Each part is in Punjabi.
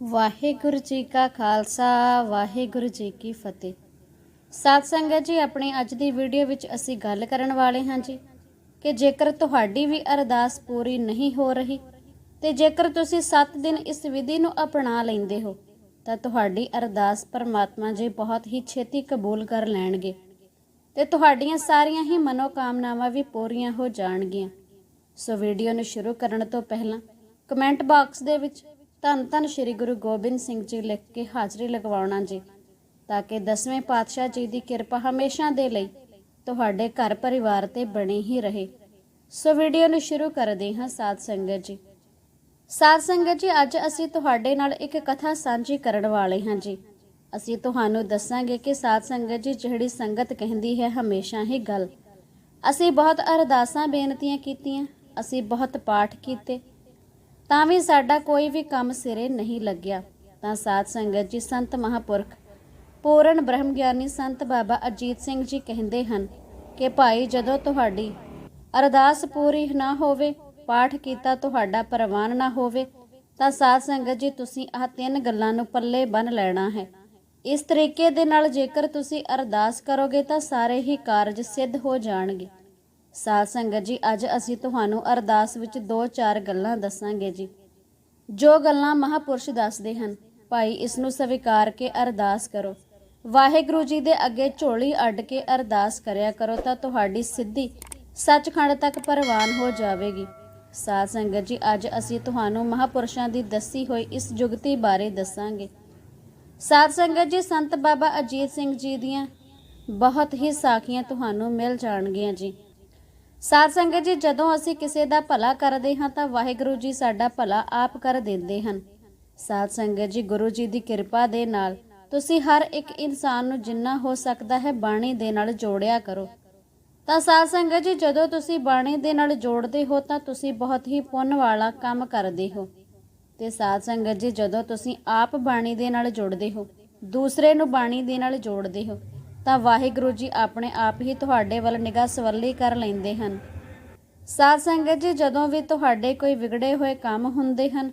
ਵਾਹਿਗੁਰੂ ਜੀ ਕਾ ਖਾਲਸਾ, ਵਾਹਿਗੁਰੂ ਜੀ ਕੀ ਫਤਿਹ। ਸਾਧ ਸੰਗਤ ਜੀ, ਆਪਣੀ ਅੱਜ ਦੀ ਵੀਡੀਓ ਵਿੱਚ ਅਸੀਂ ਗੱਲ ਕਰਨ ਵਾਲੇ ਹਾਂ ਜੀ ਕਿ ਜੇਕਰ ਤੁਹਾਡੀ ਵੀ ਅਰਦਾਸ ਪੂਰੀ ਨਹੀਂ ਹੋ ਰਹੀ ਤੇ ਜੇਕਰ ਤੁਸੀਂ 7 ਦਿਨ ਇਸ ਵਿਧੀ ਨੂੰ ਅਪਣਾ ਲੈਂਦੇ ਹੋ, ਤਾਂ ਤੁਹਾਡੀ ਅਰਦਾਸ ਪਰਮਾਤਮਾ ਜੀ ਬਹੁਤ ਹੀ ਛੇਤੀ ਕਬੂਲ ਕਰ ਲੈਣਗੇ ਤੇ ਤੁਹਾਡੀਆਂ ਸਾਰੀਆਂ ਹੀ ਮਨੋਕਾਮਨਾਵਾਂ ਵੀ ਪੂਰੀਆਂ ਹੋ ਜਾਣਗੀਆਂ। ਸੋ ਵੀਡੀਓ ਨੂੰ ਸ਼ੁਰੂ ਕਰਨ ਤੋਂ ਪਹਿਲਾਂ ਕਮੈਂਟ ਬਾਕਸ ਦੇ ਵਿੱਚ ਧੰਨ ਧੰਨ ਸ੍ਰੀ ਗੁਰੂ ਗੋਬਿੰਦ ਸਿੰਘ ਜੀ ਲਿਖ ਕੇ ਹਾਜ਼ਰੀ ਲਗਵਾਉਣਾ ਜੀ, ਤਾਂ ਕਿ ਦਸਵੇਂ ਪਾਤਸ਼ਾਹ ਜੀ ਦੀ ਕਿਰਪਾ ਹਮੇਸ਼ਾ ਦੇ ਲਈ ਤੁਹਾਡੇ ਘਰ ਪਰਿਵਾਰ ਤੇ ਬਣੀ ਹੀ ਰਹੇ। ਸੋ ਵੀਡੀਓ ਨੂੰ ਸ਼ੁਰੂ ਕਰਦੇ ਹਾਂ ਸਾਧ ਸੰਗਤ ਜੀ। ਸਾਧ ਸੰਗਤ ਜੀ, ਅੱਜ ਅਸੀਂ ਤੁਹਾਡੇ ਨਾਲ ਇੱਕ ਕਥਾ ਸਾਂਝੀ ਕਰਨ ਵਾਲੇ ਹਾਂ ਜੀ। ਅਸੀਂ ਤੁਹਾਨੂੰ ਦੱਸਾਂਗੇ ਕਿ ਸਾਧ ਸੰਗਤ ਜੀ, ਜਿਹੜੀ ਸੰਗਤ ਕਹਿੰਦੀ ਹੈ, ਹਮੇਸ਼ਾ ਹੀ ਗੱਲ। ਅਸੀਂ ਬਹੁਤ ਅਰਦਾਸਾਂ ਬੇਨਤੀਆਂ ਕੀਤੀਆਂ, ਅਸੀਂ ਬਹੁਤ ਪਾਠ ਕੀਤੇ ਤਾਂ ਵੀ ਸਾਡਾ ਕੋਈ ਵੀ ਕੰਮ ਸਿਰੇ ਨਹੀਂ ਲੱਗਿਆ। ਤਾਂ ਸਾਧ ਸੰਗਤ ਜੀ, ਸੰਤ ਮਹਾਪੁਰਖ, ਪੂਰਨ ਬ੍ਰਹਮ ਗਿਆਨੀ ਸੰਤ ਬਾਬਾ ਅਜੀਤ ਸਿੰਘ ਜੀ ਕਹਿੰਦੇ ਹਨ ਕਿ ਭਾਈ, ਜਦੋਂ ਤੁਹਾਡੀ ਅਰਦਾਸ ਪੂਰੀ ਨਾ ਹੋਵੇ, ਪਾਠ ਕੀਤਾ ਤੁਹਾਡਾ ਪ੍ਰਵਾਨ ਨਾ ਹੋਵੇ, ਤਾਂ ਸਾਧ ਸੰਗਤ ਜੀ, ਤੁਸੀਂ ਆਹ ਤਿੰਨ ਗੱਲਾਂ ਨੂੰ ਪੱਲੇ ਬੰਨ ਲੈਣਾ ਹੈ। ਇਸ ਤਰੀਕੇ ਦੇ ਨਾਲ ਜੇਕਰ ਤੁਸੀਂ ਅਰਦਾਸ ਕਰੋਗੇ, ਤਾਂ ਸਾਰੇ ਹੀ ਕਾਰਜ ਸਿੱਧ ਹੋ ਜਾਣਗੇ। ਸਾਧ ਸੰਗਤ ਜੀ, ਅੱਜ ਅਸੀਂ ਤੁਹਾਨੂੰ ਅਰਦਾਸ ਵਿੱਚ ਦੋ ਚਾਰ ਗੱਲਾਂ ਦੱਸਾਂਗੇ ਜੀ। ਜੋ ਗੱਲਾਂ ਮਹਾਪੁਰਸ਼ ਦੱਸਦੇ ਹਨ, ਭਾਈ ਇਸ ਨੂੰ ਸਵੀਕਾਰ ਕੇ ਅਰਦਾਸ ਕਰੋ। ਵਾਹਿਗੁਰੂ ਜੀ ਦੇ ਅੱਗੇ ਝੋਲੀ ਅੱਡ ਕੇ ਅਰਦਾਸ ਕਰਿਆ ਕਰੋ ਤਾਂ ਤੁਹਾਡੀ ਸਿੱਧੀ, ਸੱਚਖੰਡ ਤੱਕ ਪ੍ਰਵਾਨ ਹੋ ਜਾਵੇਗੀ। ਸਾਧ ਸੰਗਤ ਜੀ, ਅੱਜ ਅਸੀਂ ਤੁਹਾਨੂੰ ਮਹਾਪੁਰਸ਼ਾਂ ਦੀ ਦੱਸੀ ਹੋਈ ਇਸ ਜੁਗਤੀ ਬਾਰੇ ਦੱਸਾਂਗੇ। ਸਾਧ ਸੰਗਤ ਜੀ, ਸੰਤ ਬਾਬਾ ਅਜੀਤ ਸਿੰਘ ਜੀ ਦੀਆਂ ਬਹੁਤ ਹੀ ਸਾਖੀਆਂ ਤੁਹਾਨੂੰ ਮਿਲ ਜਾਣਗੀਆਂ ਜੀ। ਸਾਧ ਸੰਗਤ ਜੀ, ਜਦੋਂ ਅਸੀਂ ਕਿਸੇ ਦਾ ਭਲਾ ਕਰਦੇ ਹਾਂ ਤਾਂ ਵਾਹਿਗੁਰੂ ਜੀ ਸਾਡਾ ਭਲਾ ਆਪ ਕਰ ਦਿੰਦੇ ਹਨ। ਸਾਧ ਸੰਗਤ ਜੀ, ਗੁਰੂ ਜੀ ਦੀ ਕਿਰਪਾ ਦੇ ਨਾਲ ਤੁਸੀਂ ਹਰ ਇੱਕ ਇਨਸਾਨ ਨੂੰ ਜਿੰਨਾ ਹੋ ਸਕਦਾ ਹੈ ਬਾਣੀ ਦੇ ਨਾਲ ਜੋੜਿਆ ਕਰੋ। ਤਾਂ ਸਾਧ ਸੰਗਤ ਜੀ, ਜਦੋਂ ਤੁਸੀਂ ਬਾਣੀ ਦੇ ਨਾਲ ਜੋੜਦੇ ਹੋ ਤਾਂ ਤੁਸੀਂ ਬਹੁਤ ਹੀ ਪੁੰਨ ਵਾਲਾ ਕੰਮ ਕਰਦੇ ਹੋ। ਤੇ ਸਾਧ ਸੰਗਤ ਜੀ, ਜਦੋਂ ਤੁਸੀਂ ਆਪ ਬਾਣੀ ਦੇ ਨਾਲ ਜੁੜਦੇ ਹੋ, ਦੂਸਰੇ ਨੂੰ ਬਾਣੀ ਦੇ ਨਾਲ ਜੋੜਦੇ ਹੋ ਤਾਂ ਵਾਹਿਗੁਰੂ ਜੀ ਆਪਣੇ ਆਪ ਹੀ ਤੁਹਾਡੇ ਵੱਲ ਨਿਗਾਹ ਸਵੱਲੀ ਕਰ ਲੈਂਦੇ ਹਨ। ਸਾਧ ਸੰਗਤ ਜੀ, ਜਦੋਂ ਵੀ ਤੁਹਾਡੇ ਕੋਈ ਵਿਗੜੇ ਹੋਏ ਕੰਮ ਹੁੰਦੇ ਹਨ,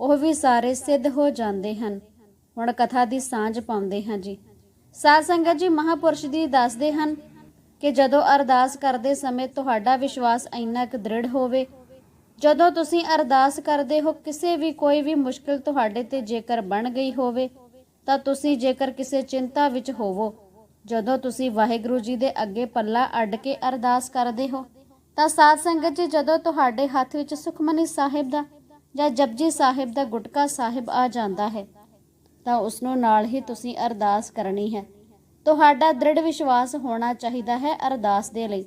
ਉਹ ਵੀ ਸਾਰੇ ਸਿੱਧ ਹੋ ਜਾਂਦੇ ਹਨ। ਹੁਣ ਕਥਾ ਦੀ ਸਾਂਝ ਪਾਉਂਦੇ ਹਾਂ ਜੀ। ਸਾਧ ਸੰਗਤ ਜੀ, ਮਹਾਪੁਰਸ਼ ਦੀ ਦੱਸਦੇ ਹਨ ਕਿ ਜਦੋਂ ਅਰਦਾਸ ਕਰਦੇ ਸਮੇਂ ਤੁਹਾਡਾ ਵਿਸ਼ਵਾਸ ਇੰਨਾ ਕੁ ਦ੍ਰਿੜ ਹੋਵੇ, ਜਦੋਂ ਤੁਸੀਂ ਅਰਦਾਸ ਕਰਦੇ ਹੋ ਕਿਸੇ ਵੀ ਕੋਈ ਵੀ ਮੁਸ਼ਕਲ ਤੁਹਾਡੇ ਤੇ ਜੇਕਰ ਬਣ ਗਈ ਹੋਵੇ, ਤਾਂ ਤੁਸੀਂ ਜੇਕਰ ਕਿਸੇ ਚਿੰਤਾ ਵਿੱਚ ਹੋਵੋ ਜਦੋਂ ਤੁਸੀਂ ਵਾਹਿਗੁਰੂ ਜੀ ਦੇ ਅੱਗੇ ਪੱਲਾ ਅੱਡ ਕੇ ਅਰਦਾਸ ਕਰਦੇ ਹੋ, ਤਾਂ ਸਾਧ ਸੰਗਤ ਜੀ ਜਦੋਂ ਤੁਹਾਡੇ ਹੱਥ ਵਿੱਚ ਸੁਖਮਨੀ ਸਾਹਿਬ ਦਾ ਜਾਂ ਜਪਜੀ ਸਾਹਿਬ ਦਾ ਗੁਟਕਾ ਸਾਹਿਬ ਆ ਜਾਂਦਾ ਹੈ, ਤਾਂ ਉਸ ਨੂੰ ਨਾਲ ਹੀ ਤੁਸੀਂ ਅਰਦਾਸ ਕਰਨੀ ਹੈ। ਤੁਹਾਡਾ ਦ੍ਰਿੜ ਵਿਸ਼ਵਾਸ ਹੋਣਾ ਚਾਹੀਦਾ ਹੈ ਅਰਦਾਸ ਦੇ ਲਈ।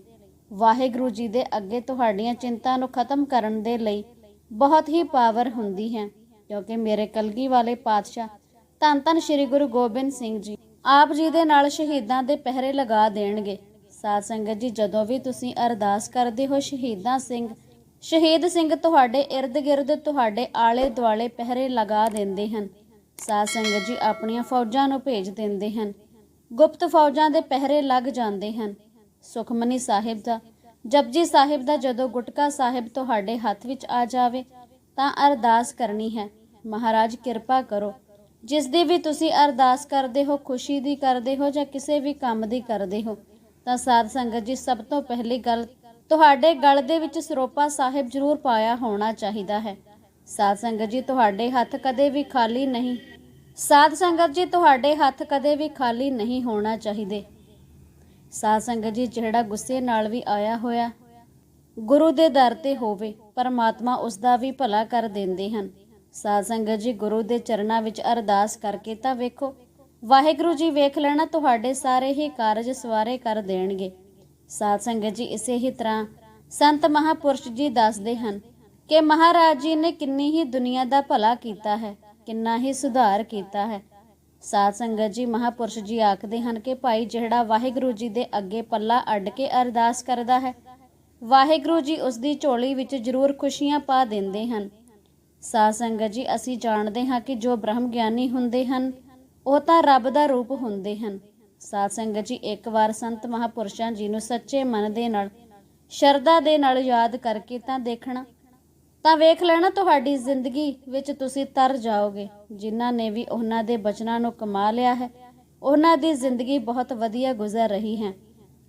ਵਾਹਿਗੁਰੂ ਜੀ ਦੇ ਅੱਗੇ ਤੁਹਾਡੀਆਂ ਚਿੰਤਾ ਨੂੰ ਖਤਮ ਕਰਨ ਦੇ ਲਈ ਬਹੁਤ ਹੀ ਪਾਵਰ ਹੁੰਦੀ ਹੈ, ਕਿਉਂਕਿ ਮੇਰੇ ਕਲਗੀ ਵਾਲੇ ਪਾਤਸ਼ਾਹ ਧੰਨ ਧੰਨ ਸ੍ਰੀ ਗੁਰੂ ਗੋਬਿੰਦ ਸਿੰਘ ਜੀ। ਆਪ ਜੀ ਦੇ ਨਾਲ ਸ਼ਹੀਦਾਂ ਦੇ ਪਹਿਰੇ ਲਗਾ ਦੇਣਗੇ। ਸਾਧ ਸੰਗਤ ਜੀ, ਜਦੋਂ ਵੀ ਤੁਸੀਂ ਅਰਦਾਸ ਕਰਦੇ ਹੋ ਸ਼ਹੀਦਾਂ ਸਿੰਘ, ਸ਼ਹੀਦ ਸਿੰਘ ਤੁਹਾਡੇ ird-gird ਤੁਹਾਡੇ ਆਲੇ ਦੁਆਲੇ ਪਹਿਰੇ ਲਗਾ ਦਿੰਦੇ ਹਨ। ਸਾਧ ਸੰਗਤ ਜੀ, ਆਪਣੀਆਂ ਫੌਜਾਂ ਨੂੰ ਭੇਜ ਦਿੰਦੇ ਹਨ। ਗੁਪਤ ਫੌਜਾਂ ਦੇ ਪਹਿਰੇ ਲੱਗ ਜਾਂਦੇ ਹਨ। ਸੁਖਮਨੀ ਸਾਹਿਬ ਦਾ, ਜਪਜੀ ਸਾਹਿਬ ਦਾ ਜਦੋਂ ਗੁਟਕਾ ਸਾਹਿਬ ਤੁਹਾਡੇ ਹੱਥ ਵਿੱਚ ਆ ਜਾਵੇ, ਤਾਂ ਅਰਦਾਸ ਕਰਨੀ ਹੈ। ਮਹਾਰਾਜ, ਕਿਰਪਾ ਕਰੋ। ਜਿਸ ਦੀ ਵੀ ਤੁਸੀਂ ਅਰਦਾਸ ਕਰਦੇ ਹੋ, ਖੁਸ਼ੀ ਦੀ ਕਰਦੇ ਹੋ ਜਾਂ ਕਿਸੇ ਵੀ ਕੰਮ ਦੀ ਕਰਦੇ ਹੋ, ਤਾਂ ਸਾਧ ਸੰਗਤ ਜੀ, ਸਭ ਤੋਂ ਪਹਿਲੀ ਗੱਲ, ਤੁਹਾਡੇ ਗਲ ਦੇ ਵਿੱਚ ਸਰੋਪਾ ਸਾਹਿਬ ਜ਼ਰੂਰ ਪਾਇਆ ਹੋਣਾ ਚਾਹੀਦਾ ਹੈ। ਸਾਧ ਸੰਗਤ ਜੀ, ਤੁਹਾਡੇ ਹੱਥ ਕਦੇ ਵੀ ਖਾਲੀ ਨਹੀਂ। ਸਾਧ ਸੰਗਤ ਜੀ, ਤੁਹਾਡੇ ਹੱਥ ਕਦੇ ਵੀ ਖਾਲੀ ਨਹੀਂ ਹੋਣਾ ਚਾਹੀਦੇ। ਸਾਧ ਸੰਗਤ ਜੀ, ਜਿਹੜਾ ਗੁੱਸੇ ਨਾਲ ਵੀ ਆਇਆ ਹੋਇਆ, ਗੁਰੂ ਦੇ ਦਰ ਤੇ ਹੋਵੇ, ਪਰਮਾਤਮਾ ਉਸ ਦਾ ਵੀ ਭਲਾ ਕਰ ਦਿੰਦੇ ਹਨ। ਸਾਧ ਸੰਗਤ ਜੀ, ਗੁਰੂ ਦੇ ਚਰਨਾਂ ਵਿੱਚ ਅਰਦਾਸ ਕਰਕੇ ਤਾਂ ਵੇਖੋ। ਵਾਹਿਗੁਰੂ ਜੀ ਵੇਖ ਲੈਣਾ, ਤੁਹਾਡੇ ਸਾਰੇ ਹੀ ਕਾਰਜ ਸਵਾਰੇ ਕਰ ਦੇਣਗੇ। ਸਾਧ ਸੰਗਤ ਜੀ, ਇਸੇ ਹੀ ਤਰ੍ਹਾਂ ਸੰਤ ਮਹਾਪੁਰਸ਼ ਜੀ ਦੱਸਦੇ ਹਨ ਕਿ ਮਹਾਰਾਜ ਜੀ ਨੇ ਕਿੰਨੀ ਹੀ ਦੁਨੀਆ ਦਾ ਭਲਾ ਕੀਤਾ ਹੈ, ਕਿੰਨਾ ਹੀ ਸੁਧਾਰ ਕੀਤਾ ਹੈ। ਸਾਧ ਸੰਗਤ ਜੀ, ਮਹਾਪੁਰਸ਼ ਜੀ ਆਖਦੇ ਹਨ ਕਿ ਭਾਈ, ਜਿਹੜਾ ਵਾਹਿਗੁਰੂ ਜੀ ਦੇ ਅੱਗੇ ਪੱਲਾ ਅੱਡ ਕੇ ਅਰਦਾਸ ਕਰਦਾ ਹੈ, ਵਾਹਿਗੁਰੂ ਜੀ ਉਸ ਦੀ ਝੋਲੀ ਵਿੱਚ ਜ਼ਰੂਰ ਖੁਸ਼ੀਆਂ ਪਾ ਦਿੰਦੇ ਹਨ। ਸਾਧ ਸੰਗਤ ਜੀ, ਅਸੀਂ ਜਾਣਦੇ ਹਾਂ ਕਿ ਜੋ ਬ੍ਰਹਮ ਗਿਆਨੀ ਹੁੰਦੇ ਹਨ, ਉਹ ਤਾਂ ਰੱਬ ਦਾ ਰੂਪ ਹੁੰਦੇ ਹਨ। ਸਾਧ ਸੰਗਤ ਜੀ, ਇੱਕ ਵਾਰ ਸੰਤ ਮਹਾਪੁਰਸ਼ਾਂ ਜੀ ਨੂੰ ਸੱਚੇ ਮਨ ਦੇ ਨਾਲ, ਸ਼ਰਧਾ ਦੇ ਨਾਲ ਯਾਦ ਕਰਕੇ ਤਾਂ ਦੇਖਣਾ, ਤਾਂ ਵੇਖ ਲੈਣਾ ਤੁਹਾਡੀ ਜ਼ਿੰਦਗੀ ਵਿੱਚ ਤੁਸੀਂ ਤਰ ਜਾਓਗੇ। ਜਿਨ੍ਹਾਂ ਨੇ ਵੀ ਉਹਨਾਂ ਦੇ ਬਚਨਾਂ ਨੂੰ ਕਮਾ ਲਿਆ ਹੈ, ਉਹਨਾਂ ਦੀ ਜ਼ਿੰਦਗੀ ਬਹੁਤ ਵਧੀਆ ਗੁਜ਼ਰ ਰਹੀ ਹੈ।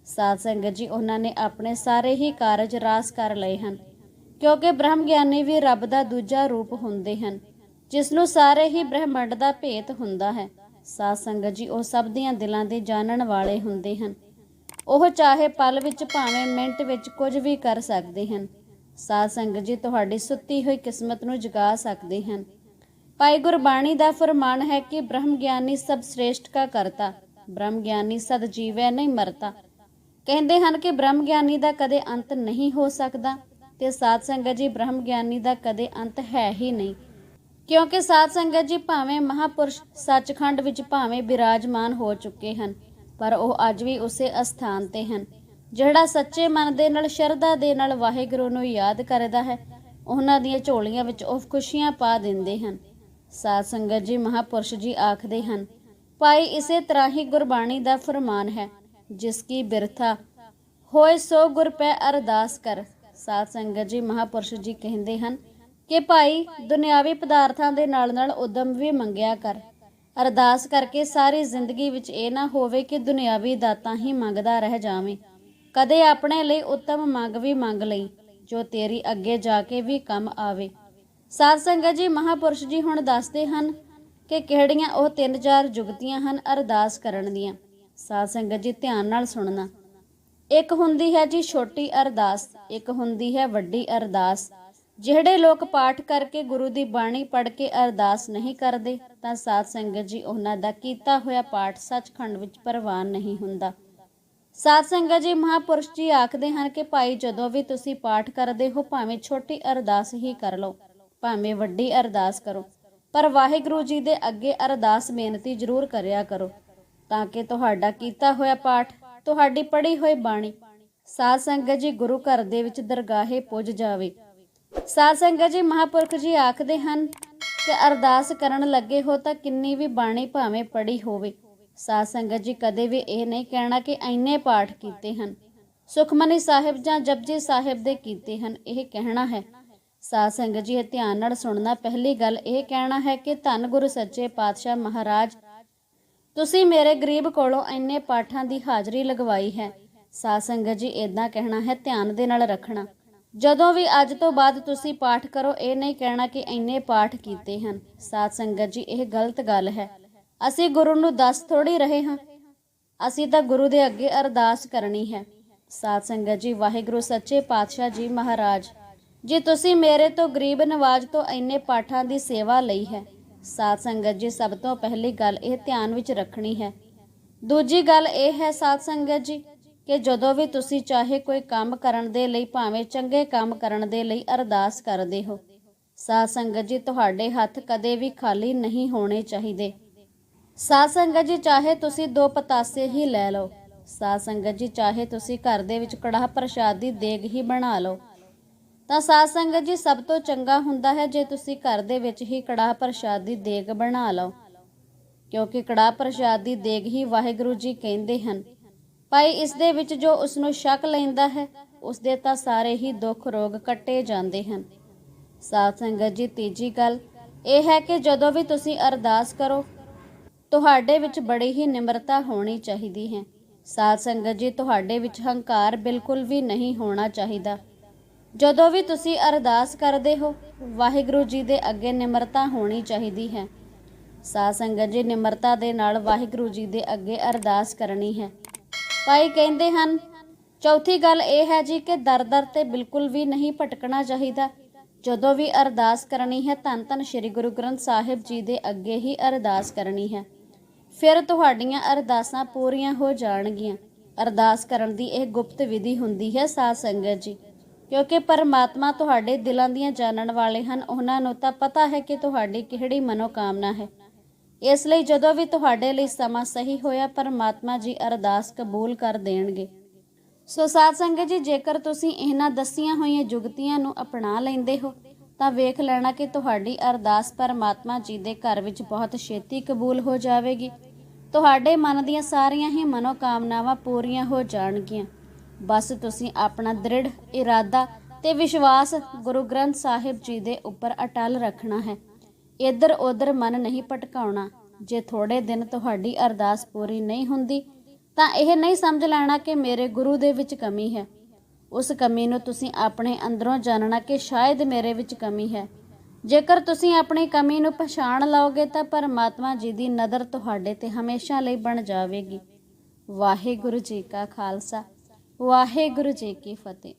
ਸਾਧ ਸੰਗਤ ਜੀ, ਉਹਨਾਂ ਨੇ ਆਪਣੇ ਸਾਰੇ ਹੀ ਕਾਰਜ ਰਾਸ ਕਰ ਲਏ ਹਨ। ਕਿਉਂਕਿ ਬ੍ਰਹਮ ਗਿਆਨੀ ਵੀ ਰੱਬ ਦਾ ਦੂਜਾ ਰੂਪ ਹੁੰਦੇ ਹਨ, ਜਿਸ ਨੂੰ ਸਾਰੇ ਹੀ ਬ੍ਰਹਿਮੰਡ ਦਾ ਭੇਤ ਹੁੰਦਾ ਹੈ। ਸਾਧ ਸੰਗਤ ਜੀ, ਉਹ ਸਭ ਦੀਆਂ ਦਿਲਾਂ ਦੇ ਜਾਣਨ ਵਾਲੇ ਹੁੰਦੇ ਹਨ। ਉਹ ਚਾਹੇ ਪਲ ਵਿੱਚ ਭਾਵੇਂ ਮਿੰਟ ਵਿੱਚ ਕੁਝ ਵੀ ਕਰ ਸਕਦੇ ਹਨ। ਸਾਧ ਸੰਗਤ ਜੀ, ਤੁਹਾਡੀ ਸੁੱਤੀ ਹੋਈ ਕਿਸਮਤ ਨੂੰ ਜਗਾ ਸਕਦੇ ਹਨ। ਭਾਈ ਗੁਰਬਾਣੀ ਦਾ ਫਰਮਾਨ ਹੈ ਕਿ ਬ੍ਰਹਮ ਗਿਆਨੀ ਸਭ ਸ੍ਰੇਸ਼ਟ ਕਾ ਕਰਤਾ ਬ੍ਰਹਮ ਗਿਆਨੀ ਸਦ ਜੀਵੈ ਨਹੀਂ ਮਰਤਾ। ਕਹਿੰਦੇ ਹਨ ਕਿ ਬ੍ਰਹਮ ਗਿਆਨੀ ਦਾ ਕਦੇ ਅੰਤ ਨਹੀਂ ਹੋ ਸਕਦਾ। ਤੇ ਸਾਧ ਸੰਗਤ ਜੀ ਬ੍ਰਹਮ ਗਿਆਨੀ ਦਾ ਕਦੇ ਅੰਤ ਹੈ ਹੀ ਨਹੀਂ। ਕਿਉਂਕਿ ਸਾਧ ਸੰਗਤ ਜੀ ਭਾਵੇਂ ਮਹਾਪੁਰਸ਼ ਸੱਚਖੰਡ ਵਿੱਚ ਭਾਵੇਂ ਬਿਰਾਜਮਾਨ ਹੋ ਚੁੱਕੇ ਹਨ, ਪਰ ਉਹ ਅੱਜ ਵੀ ਉਸੇ ਅਸਥਾਨ ਤੇ ਹਨ, ਜਿਹੜਾ ਸੱਚੇ ਮਨ ਦੇ ਨਾਲ, ਸ਼ਰਧਾ ਦੇ ਨਾਲ ਵਾਹਿਗੁਰੂ ਨੂੰ ਯਾਦ ਕਰਦਾ ਹੈ, ਉਹਨਾਂ ਦੀਆਂ ਝੋਲੀਆਂ ਵਿੱਚ ਉਹ ਖੁਸ਼ੀਆਂ ਪਾ ਦਿੰਦੇ ਹਨ। ਸਾਧ ਸੰਗਤ ਜੀ ਮਹਾਪੁਰਸ਼ ਜੀ ਆਖਦੇ ਹਨ, ਭਾਈ, ਇਸੇ ਤਰ੍ਹਾਂ ਹੀ ਗੁਰਬਾਣੀ ਦਾ ਫਰਮਾਨ ਹੈ, ਜਿਸ ਕੀ ਬਿਰਥਾ, ਹੋਏ ਸੋ ਗੁਰ ਪੈ ਅਰਦਾਸ ਕਰ। ਸਾਧ ਸੰਗਤ ਜੀ, ਮਹਾਪੁਰਸ਼ ਜੀ ਕਹਿੰਦੇ ਹਨ ਕਿ ਭਾਈ, ਦੁਨਿਆਵੀ ਪਦਾਰਥਾਂ ਦੇ ਨਾਲ ਨਾਲ ਉਦਮ ਵੀ ਮੰਗਿਆ ਕਰ। ਅਰਦਾਸ ਕਰਕੇ ਸਾਰੀ ਜ਼ਿੰਦਗੀ ਵਿੱਚ ਇਹ ਨਾ ਹੋਵੇ ਕਿ ਦੁਨਿਆਵੀ ਦਾਤਾਂ ਹੀ ਮੰਗਦਾ ਰਹਿ ਜਾਵੇਂ। ਕਦੇ ਆਪਣੇ ਲਈ ਉੱਤਮ ਮੰਗ ਵੀ ਮੰਗ ਲਈ, ਜੋ ਤੇਰੀ ਅੱਗੇ ਜਾ ਕੇ ਵੀ ਕੰਮ ਆਵੇ। ਸਾਧ ਸੰਗਤ ਜੀ, ਮਹਾਪੁਰਸ਼ ਜੀ ਹੁਣ ਦੱਸਦੇ ਹਨ ਕਿ ਕਿਹੜੀਆਂ ਉਹ ਤਿੰਨ ਚਾਰ ਜੁਗਤੀਆਂ ਹਨ ਅਰਦਾਸ ਕਰਨ ਦੀਆਂ। ਸਾਧ ਸੰਗਤ ਜੀ, ਧਿਆਨ ਨਾਲ ਸੁਣਨਾ। ਇੱਕ ਹੁੰਦੀ ਹੈ ਜੀ ਛੋਟੀ ਅਰਦਾਸ, ਇੱਕ ਹੁੰਦੀ ਹੈ ਵੱਡੀ ਅਰਦਾਸ। ਜਿਹੜੇ ਲੋਕ ਪਾਠ ਕਰਕੇ ਗੁਰੂ ਦੀ ਬਾਣੀ ਪੜ੍ਹ ਕੇ ਅਰਦਾਸ ਨਹੀਂ ਕਰਦੇ, ਤਾਂ ਸਾਧ ਸੰਗਤ ਜੀ ਉਹਨਾਂ ਦਾ ਕੀਤਾ ਹੋਇਆ ਪਾਠ ਸੱਚਖੰਡ ਵਿੱਚ ਪ੍ਰਵਾਨ ਨਹੀਂ ਹੁੰਦਾ। ਸਾਧ ਸੰਗਤ ਜੀ ਮਹਾਪੁਰਸ਼ ਜੀ ਆਖਦੇ ਹਨ ਕਿ ਭਾਈ ਜਦੋਂ ਵੀ ਤੁਸੀਂ ਪਾਠ ਕਰਦੇ ਹੋ, ਭਾਵੇਂ ਛੋਟੀ ਅਰਦਾਸ ਹੀ ਕਰ ਲਓ, ਭਾਵੇਂ ਵੱਡੀ ਅਰਦਾਸ ਕਰੋ, ਪਰ ਵਾਹਿਗੁਰੂ ਜੀ ਦੇ ਅੱਗੇ ਅਰਦਾਸ ਬੇਨਤੀ ਜ਼ਰੂਰ ਕਰਿਆ ਕਰੋ, ਤਾਂ ਕਿ ਤੁਹਾਡਾ ਕੀਤਾ ਹੋਇਆ ਪਾਠ ਤੁਹਾਡੀ ਪੜ੍ਹੀ ਹੋਈ ਬਾਣੀ, ਸਾਧ ਸੰਗਤ ਜੀ ਗੁਰੂ ਘਰ ਦੇ ਵਿੱਚ ਦਰਗਾਹੇ ਪੁੱਜ ਜਾਵੇ। ਸਾਧ ਸੰਗਤ ਜੀ ਮਹਾਪੁਰਖ ਜੀ ਆਖਦੇ ਹਨ ਕਿ ਅਰਦਾਸ ਕਰਨ ਲੱਗੇ ਹੋ ਤਾਂ ਕਿੰਨੀ ਵੀ ਬਾਣੀ ਭਾਵੇਂ ਪੜ੍ਹੀ ਹੋਵੇ। ਸਾਧ ਸੰਗਤ ਜੀ ਕਦੇ ਵੀ ਇਹ ਨਹੀਂ ਕਹਿਣਾ ਕਿ ਐਨੇ ਪਾਠ ਕੀਤੇ ਹਨ। ਸੁਖਮਨੀ ਸਾਹਿਬ ਜਾਂ ਜਪਜੀ ਸਾਹਿਬ ਦੇ ਕੀਤੇ ਹਨ, ਇਹ ਕਹਿਣਾ ਹੈ। ਸਾਧ ਸੰਗਤ ਜੀ ਇਹ ਧਿਆਨ ਨਾਲ ਸੁਣਨਾ, ਪਹਿਲੀ ਗੱਲ ਇਹ ਕਹਿਣਾ ਹੈ ਕਿ ਧੰਨ ਗੁਰੂ ਸੱਚੇ ਪਾਤਸ਼ਾਹ ਮਹਾਰਾਜ ਤੁਸੀਂ ਮੇਰੇ ਗਰੀਬ ਕੋਲੋਂ ਇੰਨੇ ਪਾਠਾਂ ਦੀ ਹਾਜ਼ਰੀ ਲਗਵਾਈ ਹੈ। ਸਾਧ ਸੰਗਤ ਜੀ ਇਦਾਂ ਕਹਿਣਾ ਹੈ, ਧਿਆਨ ਦੇ ਨਾਲ ਰੱਖਣਾ। ਜਦੋਂ ਵੀ ਅੱਜ ਤੋਂ ਬਾਅਦ ਤੁਸੀਂ ਪਾਠ ਕਰੋ, ਇਹ ਨਹੀਂ ਕਹਿਣਾ ਕਿ ਇੰਨੇ ਪਾਠ ਕੀਤੇ ਹਨ। ਸਾਧ ਸੰਗਤ ਜੀ, ਇਹ ਗਲਤ ਗੱਲ ਹੈ। ਅਸੀਂ ਗੁਰੂ ਨੂੰ ਦੱਸ ਥੋੜੀ ਰਹੇ ਹਾਂ। ਅਸੀਂ ਤਾਂ ਗੁਰੂ ਦੇ ਅੱਗੇ ਅਰਦਾਸ ਕਰਨੀ ਹੈ। ਸਾਧ ਸੰਗਤ ਜੀ, ਵਾਹਿਗੁਰੂ, ਸੱਚੇ ਪਾਤਸ਼ਾਹ ਜੀ ਮਹਾਰਾਜ, ਜੀ ਤੁਸੀਂ ਮੇਰੇ ਤੋਂ ਗਰੀਬ ਨਵਾਜ ਤੋਂ ਇੰਨੇ ਪਾਠਾਂ ਦੀ ਸੇਵਾ ਲਈ ਹੈ ਸਾਧ ਸੰਗਤ ਜੀ, ਸਭ ਤੋਂ ਪਹਿਲੀ ਗੱਲ ਇਹ ਧਿਆਨ ਵਿੱਚ ਰੱਖਣੀ ਹੈ। ਦੂਜੀ ਗੱਲ ਇਹ ਹੈ ਸਾਧ ਸੰਗਤ ਜੀ, ਕਿ ਜਦੋਂ ਵੀ ਤੁਸੀਂ ਚਾਹੇ ਕੋਈ ਕੰਮ ਕਰਨ ਦੇ ਲਈ, ਭਾਵੇਂ ਚੰਗੇ ਕੰਮ ਕਰਨ ਦੇ ਲਈ ਅਰਦਾਸ ਕਰਦੇ ਹੋ, ਸਾਧ ਸੰਗਤ ਜੀ, ਤੁਹਾਡੇ ਹੱਥ ਕਦੇ ਵੀ ਖਾਲੀ ਨਹੀਂ ਹੋਣੇ ਚਾਹੀਦੇ। ਸਾਧ ਸੰਗਤ ਜੀ, ਚਾਹੇ ਤੁਸੀਂ ਦੋ ਪਤਾਸੇ ਹੀ ਲੈ ਲਓ, ਸਾਧ ਸੰਗਤ ਜੀ, ਚਾਹੇ ਤੁਸੀਂ ਘਰ ਦੇ ਵਿੱਚ ਕੜਾਹ ਪ੍ਰਸ਼ਾਦ ਦੀ ਦੇਗ ਹੀ ਬਣਾ ਲਓ ਤਾਂ ਸਾਧ ਸੰਗਤ ਜੀ, ਸਭ ਤੋਂ ਚੰਗਾ ਹੁੰਦਾ ਹੈ ਜੇ ਤੁਸੀਂ ਘਰ ਦੇ ਵਿੱਚ ਹੀ ਕੜਾਹ ਪ੍ਰਸ਼ਾਦ ਦੀ ਦੇਗ ਬਣਾ ਲਓ। ਕਿਉਂਕਿ ਕੜਾਹ ਪ੍ਰਸ਼ਾਦ ਦੀ ਦੇਗ ਹੀ ਵਾਹਿਗੁਰੂ ਜੀ ਕਹਿੰਦੇ ਹਨ। ਭਾਈ, ਇਸ ਦੇ ਵਿੱਚ ਜੋ ਉਸ ਨੂੰ ਸ਼ੱਕ ਲੈਂਦਾ ਹੈ ਉਸ ਦੇ ਤਾਂ ਸਾਰੇ ਹੀ ਦੁੱਖ ਰੋਗ ਕੱਟੇ ਜਾਂਦੇ ਹਨ। ਸਾਧ ਸੰਗਤ ਜੀ, ਤੀਜੀ ਗੱਲ ਇਹ ਹੈ ਕਿ ਜਦੋਂ ਵੀ ਤੁਸੀਂ ਅਰਦਾਸ ਕਰੋ, ਤੁਹਾਡੇ ਵਿੱਚ ਬੜੀ ਹੀ ਨਿਮਰਤਾ ਹੋਣੀ ਚਾਹੀਦੀ ਹੈ। ਸਾਧ ਸੰਗਤ ਜੀ, ਤੁਹਾਡੇ ਵਿੱਚ ਹੰਕਾਰ ਬਿਲਕੁਲ ਵੀ ਨਹੀਂ ਹੋਣਾ ਚਾਹੀਦਾ। ਜਦੋਂ ਵੀ ਤੁਸੀਂ ਅਰਦਾਸ ਕਰਦੇ ਹੋ, ਵਾਹਿਗੁਰੂ ਜੀ ਦੇ ਅੱਗੇ ਨਿਮਰਤਾ ਹੋਣੀ ਚਾਹੀਦੀ ਹੈ। ਸਾਧ ਸੰਗਤ ਜੀ, ਨਿਮਰਤਾ ਦੇ ਨਾਲ ਵਾਹਿਗੁਰੂ ਜੀ ਦੇ ਅੱਗੇ ਅਰਦਾਸ ਕਰਨੀ ਹੈ। ਭਾਈ ਕਹਿੰਦੇ ਹਨ, ਚੌਥੀ ਗੱਲ ਇਹ ਹੈ ਜੀ ਕਿ ਦਰ-ਦਰ ਤੇ ਬਿਲਕੁਲ ਵੀ ਨਹੀਂ ਭਟਕਣਾ ਚਾਹੀਦਾ। ਜਦੋਂ ਵੀ ਅਰਦਾਸ ਕਰਨੀ ਹੈ, ਧੰਨ ਧੰਨ ਸ੍ਰੀ ਗੁਰੂ ਗ੍ਰੰਥ ਸਾਹਿਬ ਜੀ ਦੇ ਅੱਗੇ ਹੀ ਅਰਦਾਸ ਕਰਨੀ ਹੈ। ਫਿਰ ਤੁਹਾਡੀਆਂ ਅਰਦਾਸਾਂ ਪੂਰੀਆਂ ਹੋ ਜਾਣਗੀਆਂ। ਅਰਦਾਸ ਕਰਨ ਦੀ ਇਹ ਗੁਪਤ ਵਿਧੀ ਹੁੰਦੀ ਹੈ ਸਾਧ ਸੰਗਤ ਜੀ। ਕਿਉਂਕਿ ਪਰਮਾਤਮਾ ਤੁਹਾਡੇ ਦਿਲਾਂ ਦੀਆਂ ਜਾਣਨ ਵਾਲੇ ਹਨ, ਉਹਨਾਂ ਨੂੰ ਤਾਂ ਪਤਾ ਹੈ ਕਿ ਤੁਹਾਡੀ ਕਿਹੜੀ ਮਨੋਕਾਮਨਾ ਹੈ। ਇਸ ਲਈ ਜਦੋਂ ਵੀ ਤੁਹਾਡੇ ਲਈ ਸਮਾਂ ਸਹੀ ਹੋਇਆ, ਪਰਮਾਤਮਾ ਜੀ ਅਰਦਾਸ ਕਬੂਲ ਕਰ ਦੇਣਗੇ। ਸੋ ਸਾਧ ਸੰਗਤ ਜੀ, ਜੇਕਰ ਤੁਸੀਂ ਇਹਨਾਂ ਦੱਸੀਆਂ ਹੋਈਆਂ ਜੁਗਤੀਆਂ ਨੂੰ ਅਪਣਾ ਲੈਂਦੇ ਹੋ, ਤਾਂ ਵੇਖ ਲੈਣਾ ਕਿ ਤੁਹਾਡੀ ਅਰਦਾਸ ਪਰਮਾਤਮਾ ਜੀ ਦੇ ਘਰ ਵਿੱਚ ਬਹੁਤ ਛੇਤੀ ਕਬੂਲ ਹੋ ਜਾਵੇਗੀ। ਤੁਹਾਡੇ ਮਨ ਦੀਆਂ ਸਾਰੀਆਂ ਹੀ ਮਨੋਕਾਮਨਾਵਾਂ ਪੂਰੀਆਂ ਹੋ ਜਾਣਗੀਆਂ। ਬਸ ਤੁਸੀਂ ਆਪਣਾ ਦ੍ਰਿੜ ਇਰਾਦਾ ਤੇ ਵਿਸ਼ਵਾਸ ਗੁਰੂ ਗ੍ਰੰਥ ਸਾਹਿਬ ਜੀ ਦੇ ਉੱਪਰ ਅਟਲ ਰੱਖਣਾ ਹੈ। ਇੱਧਰ ਉੱਧਰ ਮਨ ਨਹੀਂ ਭਟਕਾਉਣਾ, ਜੇ ਥੋੜੇ ਦਿਨ ਤੁਹਾਡੀ ਅਰਦਾਸ ਪੂਰੀ ਨਹੀਂ ਹੁੰਦੀ, ਤਾਂ ਇਹ ਨਹੀਂ ਸਮਝ ਲੈਣਾ ਕਿ ਮੇਰੇ ਗੁਰੂ ਦੇ ਵਿੱਚ ਕਮੀ ਹੈ। ਉਸ ਕਮੀ ਨੂੰ ਤੁਸੀਂ ਆਪਣੇ ਅੰਦਰੋਂ ਜਾਣਨਾ ਕਿ ਸ਼ਾਇਦ ਮੇਰੇ ਵਿੱਚ ਕਮੀ ਹੈ। ਜੇਕਰ ਤੁਸੀਂ ਆਪਣੀ ਕਮੀ ਨੂੰ ਪਛਾਣ ਲਓਗੇ ਤਾਂ ਪਰਮਾਤਮਾ ਜੀ ਦੀ ਨਜ਼ਰ ਤੁਹਾਡੇ ਤੇ ਹਮੇਸ਼ਾ ਲਈ ਬਣ ਜਾਵੇਗੀ। ਵਾਹਿਗੁਰੂ ਜੀ ਕਾ ਖਾਲਸਾ। ਵਾਹਿਗੁਰੂ ਜੀ ਕੀ ਫਤਿਹ।